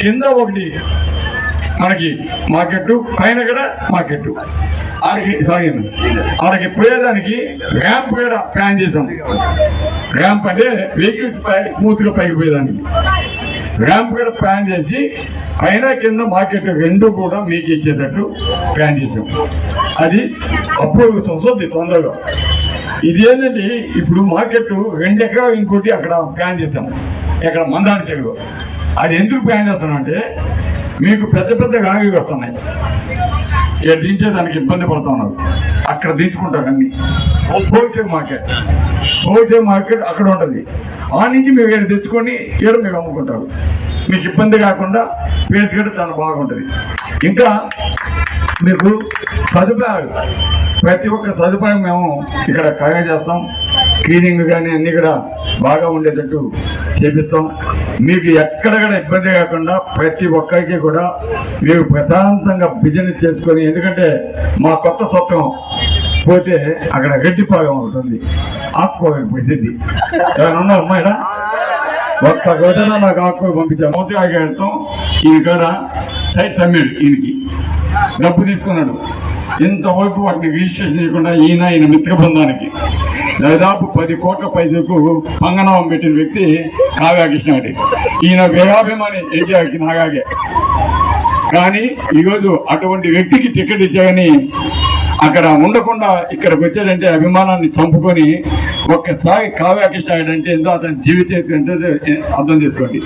కింద ఒకటి మనకి మార్కెట్ పైన కూడా మార్కెట్ ఆడికి సాగింది ఆడికి పోయేదానికి ర్యాంప్ కూడా ప్లాన్ చేసాం ర్యాంప్ అంటే వెహికల్స్ స్మూత్గా స్మూత్గా పైకి పోయేదానికి ర్యాంప్ కూడా ప్లాన్ చేసి పైన కింద మార్కెట్ రెండు కూడా మీకు ఇచ్చేటట్టు ప్లాన్ చేసాం అది అప్పుడు వస్తుంది తొందరగా. ఇది ఏంటంటే ఇప్పుడు మార్కెట్ రెండు ఎకరాలు ఇంకోటి అక్కడ ప్లాన్ చేసాం ఇక్కడ మందాని చెరువు. అది ఎందుకు ప్లాన్ చేస్తానంటే మీకు పెద్ద పెద్ద గాగి వస్తున్నాయి. ఇక దించేదానికి ఇబ్బంది పడుతూ ఉన్నారు. అక్కడ దించుకుంటారు అన్ని. హోల్సేల్ మార్కెట్ హోల్సేల్ మార్కెట్ అక్కడ ఉంటుంది. ఆ నుంచి మీరు ఇక్కడ తెచ్చుకొని ఇక్కడ మీకు అమ్ముకుంటారు. మీకు ఇబ్బంది కాకుండా ప్లేస్ కూడా చాలా బాగుంటుంది. ఇంకా మీకు సదుపాయాలు. ప్రతి ఒక్క సదుపాయం మేము ఇక్కడ కాగా చేస్తాం. క్లీనింగ్ కానీ అన్నీ కూడా బాగా ఉండేటట్టు చేపిస్తాం. మీకు ఎక్కడ కూడా ఇబ్బంది కాకుండా ప్రతి ఒక్కరికి కూడా మీరు ప్రశాంతంగా బిజినెస్ చేసుకొని ఎందుకంటే మా కొత్త సొత్తం పోతే అక్కడ గడ్డి పాగం ఉంటుంది ఆకుకోవాలి ప్రసిద్ధి ఎవరైనా ఉన్నారు ఒక్క గోదన నాకు ఆకుకూర పంపించాను మూతగా వెళ్తాం ఈయన కాడ సైట్ సమ్మాడు ఈయనకి. డబ్బు తీసుకున్నాడు. ఇంతవరకు వాటిని రిజిస్ట్రేషన్ చేయకుండా ఈయన ఈయన మిత్ర బృందానికి దాదాపు పది కోట్ల పైసలకు పంగనామం పెట్టిన వ్యక్తి కావ్యాకృష్ణాడి ఈయన వేగాభిమాని ఎన్టీఆర్కి నాగాగే కానీ ఈరోజు అటువంటి వ్యక్తికి టికెట్ ఇచ్చాయని అక్కడ ఉండకుండా ఇక్కడికి వచ్చాడంటే అభిమానాన్ని చంపుకొని ఒక్కసారి కావ్యాకృష్ణ అంటే ఎంతో అతని జీవితం ఏంటో అర్థం చేసుకోండి.